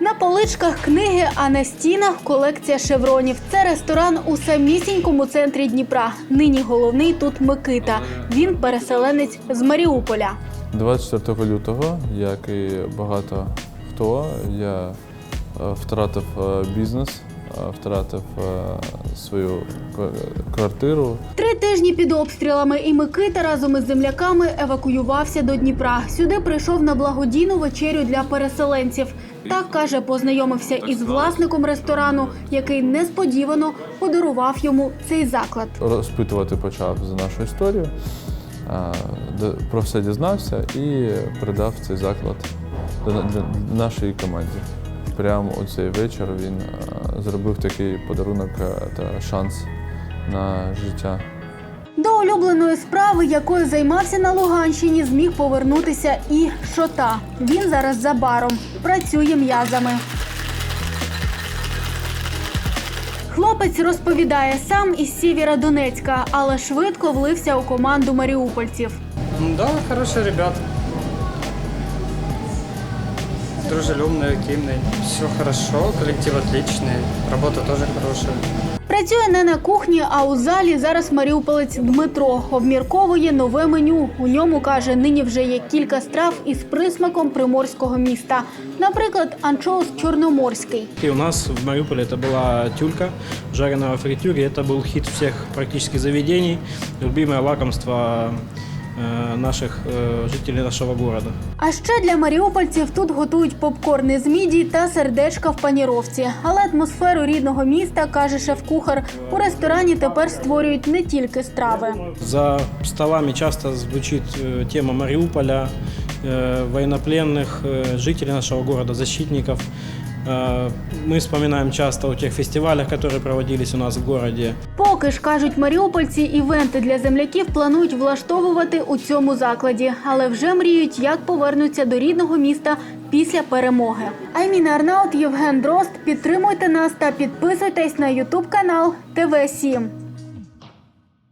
На поличках книги, а на стінах колекція шевронів. Це ресторан у самісінькому центрі Дніпра. Нині головний тут Микита. Він переселенець з Маріуполя. 24 лютого, як і багато хто, я втратив е, бізнес, е, втратив е, свою квартиру. Три тижні під обстрілами, і Микита разом із земляками евакуювався до Дніпра. Сюди прийшов на благодійну вечерю для переселенців. Так каже, познайомився із власником ресторану, який несподівано подарував йому цей заклад. Розпитувати почав за нашу історію, е, де- про все дізнався і передав цей заклад нашій команді. Прямо у цей вечір він е, зробив такий подарунок е, та шанс на життя. До улюбленої справи, якою займався на Луганщині, зміг повернутися і шота. Він зараз за баром, працює м'язами. Хлопець розповідає сам із Сєвєродонецька, але швидко влився у команду маріупольців. Да, хорошие ребята Дружелюбные, активные. Все хорошо, коллектив отличный, работа тоже хорошая. Працює не на кухні, а у залі зараз маріуполець Дмитро обмірковує нове меню. У ньому каже, нині вже є кілька страв із присмаком приморського міста. Наприклад, анчоус чорноморський. И у нас в Мариуполе это была тюлька, жареная во фритюре. Это был хит всех практически заведений, любимое лакомство э, наших э, жителей нашего города. А ще для маріупольців тут готують попкорни з міді та сердечка в паніровці. Але атмосферу рідного міста, каже шеф-кухар, у ресторані тепер створюють не тільки страви. За столами часто звучит э, тема Мариуполя, э, военнопленных, э, жителей нашего города, защитников. Э, Мы вспоминаем часто о тех фестивалях, которые проводились у нас в городе. Поки ж кажуть маріупольці, івенти для земляків планують влаштовувати у цьому закладі, але вже мріють, як повернуться до рідного міста після перемоги. Айміна Арнаут, Євген Дрозд. Підтримуйте нас та підписуйтесь на Ютуб канал ТВ 7